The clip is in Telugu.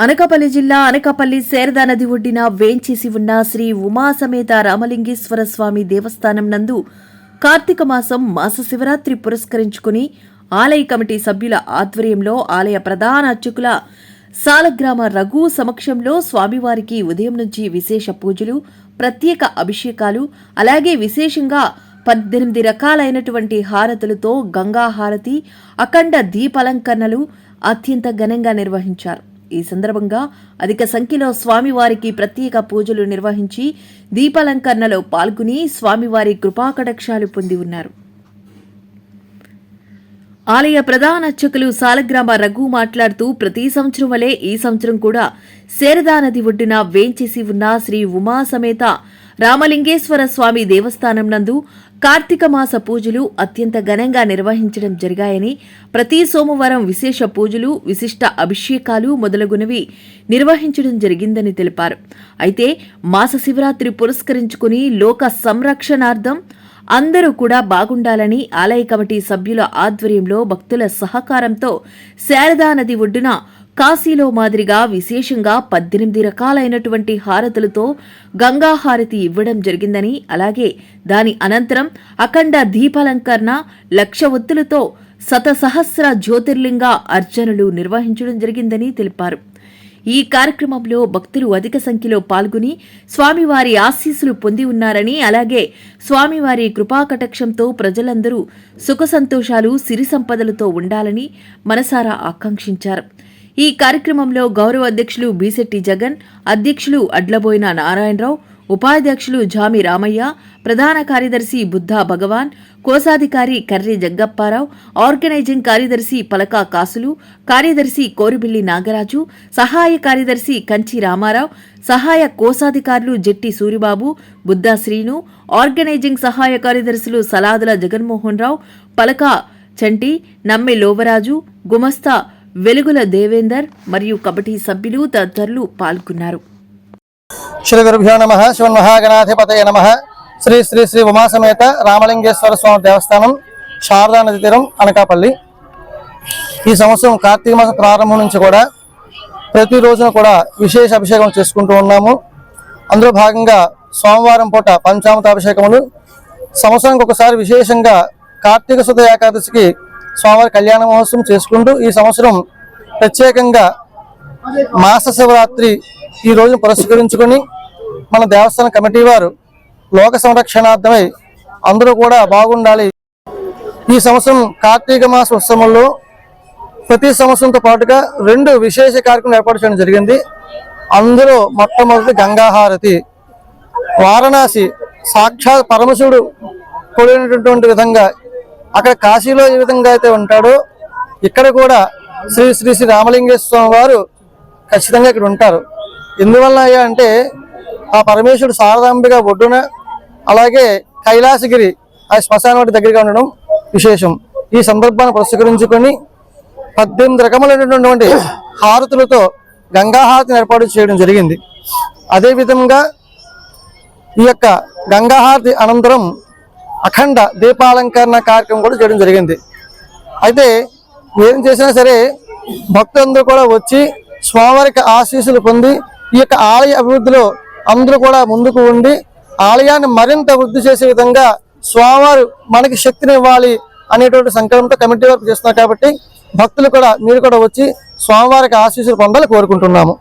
అనకాపల్లి జిల్లా అనకాపల్లి శారదా నది ఒడ్డిన వేంచేసి ఉన్న శ్రీ ఉమా సమేత రామలింగేశ్వర స్వామి దేవస్థానం నందు కార్తీక మాసం మాస శివరాత్రి పురస్కరించుకుని ఆలయ కమిటీ సభ్యుల ఆధ్వర్యంలో ఆలయ ప్రధాన అర్చకుల సాలగ్రామ రఘు సమక్షంలో స్వామివారికి ఉదయం నుంచి విశేష పూజలు ప్రత్యేక అభిషేకాలు అలాగే విశేషంగా పద్దెనిమిది రకాలైనటువంటి హారతులతో గంగా హారతి అఖండ దీపాలంకరణలు అత్యంత ఘనంగా నిర్వహించారు. ఈ సందర్భంగా అధిక సంఖ్యలో స్వామివారికి ప్రత్యేక పూజలు నిర్వహించి దీపాలంకరణలో పాల్గొని స్వామివారి కృపాకటాక్షాలు పొంది ఉన్నారు. ఆలయ ప్రధాన అర్చకులు సాలగ్రామ రఘు మాట్లాడుతూ ప్రతి సంవత్సరం వలె ఈ సంవత్సరం కూడా శారదా నది ఒడ్డున వేంచేసి ఉన్న శ్రీ ఉమా సమేత రామలింగేశ్వర స్వామి దేవస్థానం నందు కార్తీక మాస పూజలు అత్యంత ఘనంగా నిర్వహించడం జరిగాయని ప్రతి సోమవారం విశేష పూజలు విశిష్ట అభిషేకాలు మొదలగునవి నిర్వహించడం జరిగిందని తెలిపారు. అయితే మాస శివరాత్రి పురస్కరించుకుని లోక సంరక్షణార్థం అందరూ కూడా బాగుండాలని ఆలయ కమిటీ సభ్యుల ఆధ్వర్యంలో భక్తుల సహకారంతో శారదా నది ఒడ్డున కాశీలో మాదిరిగా విశేషంగా పద్దెనిమిది రకాలైనటువంటి హారతులతో గంగా హారతి ఇవ్వడం జరిగిందని అలాగే దాని అనంతరం అఖండ దీపాలంకరణ లక్ష ఒత్తులతో శతసహస్ర జ్యోతిర్లింగ అర్చనలు నిర్వహించడం జరిగిందని తెలిపారు. ఈ కార్యక్రమంలో భక్తులు అధిక సంఖ్యలో పాల్గొని స్వామివారి ఆశీస్సులు పొంది ఉన్నారని అలాగే స్వామివారి కృపాకటాక్షంతో ప్రజలందరూ సుఖ సంతోషాలు సిరి సంపదలతో ఉండాలని మనసారా ఆకాంక్షించారు. ఈ కార్యక్రమంలో గౌరవ అధ్యక్షులు బీసెట్టి జగన్ అధ్యక్షులు అడ్లబోయిన నారాయణరావు ఉపాధ్యక్షులు జామి రామయ్య ప్రధాన కార్యదర్శి బుద్ధా భగవాన్ కోశాధికారి కర్రి జగ్గప్పారావు ఆర్గనైజింగ్ కార్యదర్శి పలకా కాసులు కార్యదర్శి కోరిబిల్లి నాగరాజు సహాయ కార్యదర్శి కంచి రామారావు సహాయ కోశాధికారులు జెట్టి సూరిబాబు బుద్ధా శ్రీను ఆర్గనైజింగ్ సహాయ కార్యదర్శులు సలాదుల జగన్మోహన్ రావు పలకా చంటి నమ్మి లోవరాజు గుమస్తా వెలుగుల దేవేందర్ మరియు కమిటీ సభ్యులు తదితరులు పాల్గొన్నారు. శ్రీ గురుభ్యో నమ శివన్మహాగణాధిపతయ నమ. శ్రీ శ్రీ శ్రీ ఉమాసమేత రామలింగేశ్వర స్వామి దేవస్థానం శారదా నది తీరం అనకాపల్లి. ఈ సంవత్సరం కార్తీక మాసం ప్రారంభం నుంచి కూడా ప్రతిరోజున కూడా విశేష అభిషేకం చేసుకుంటూ ఉన్నాము. అందులో భాగంగా సోమవారం పూట పంచామృత అభిషేకములు సంవత్సరానికి ఒకసారి విశేషంగా కార్తీక శుద్ధ ఏకాదశికి స్వామివారి కళ్యాణ మహోత్సవం చేసుకుంటూ ఈ సంవత్సరం ప్రత్యేకంగా మాస శివరాత్రి ఈ రోజును పురస్కరించుకొని మన దేవస్థాన కమిటీ వారు లోక సంరక్షణార్థమై అందరూ కూడా బాగుండాలి. ఈ సంవత్సరం కార్తీక మాస ఉత్సవంలో ప్రతి సంవత్సరంతో పాటుగా రెండు విశేష కార్యక్రమం ఏర్పాటు చేయడం జరిగింది. అందులో మొట్టమొదటి గంగాహారతి. వారణాసి సాక్షాత్ పరమశివుడు కొడినటువంటి విధంగా అక్కడ కాశీలో ఏ విధంగా అయితే ఉంటాడో ఇక్కడ కూడా శ్రీ శ్రీ శ్రీ రామలింగేశ్వర స్వామి వారు ఖచ్చితంగా ఇక్కడ ఉంటారు. ఎందువల్ల అయ్యా అంటే ఆ పరమేశ్వరుడు శారదాంబిగా ఒడ్డున అలాగే కైలాసగిరి ఆ శ్మశానం వాటి దగ్గరగా ఉండడం విశేషం. ఈ సందర్భాన్ని పురస్కరించుకొని పద్దెనిమిది రకములైనటువంటి హారతులతో గంగాహారతిని ఏర్పాటు చేయడం జరిగింది. అదే విధంగా ఈ యొక్క గంగాహారతి అనంతరం అఖండ దీపాలంకరణ కార్యక్రమం కూడా చేయడం జరిగింది. అయితే ఏం చేసినా సరే భక్తులందరూ కూడా వచ్చి స్వామివారికి ఆశీస్సులు పొంది ఈ యొక్క ఆలయ అభివృద్ధిలో అందరూ కూడా ముందుకు ఉండి ఆలయాన్ని మరింత వృద్ధి చేసే విధంగా స్వామివారు మనకి శక్తిని ఇవ్వాలి అనేటువంటి సంకల్పంతో కమిటీ వర్క్ చేస్తున్నారు కాబట్టి భక్తులు కూడా మీరు కూడా వచ్చి స్వామివారికి ఆశీస్సులు పొందాలని కోరుకుంటున్నాము.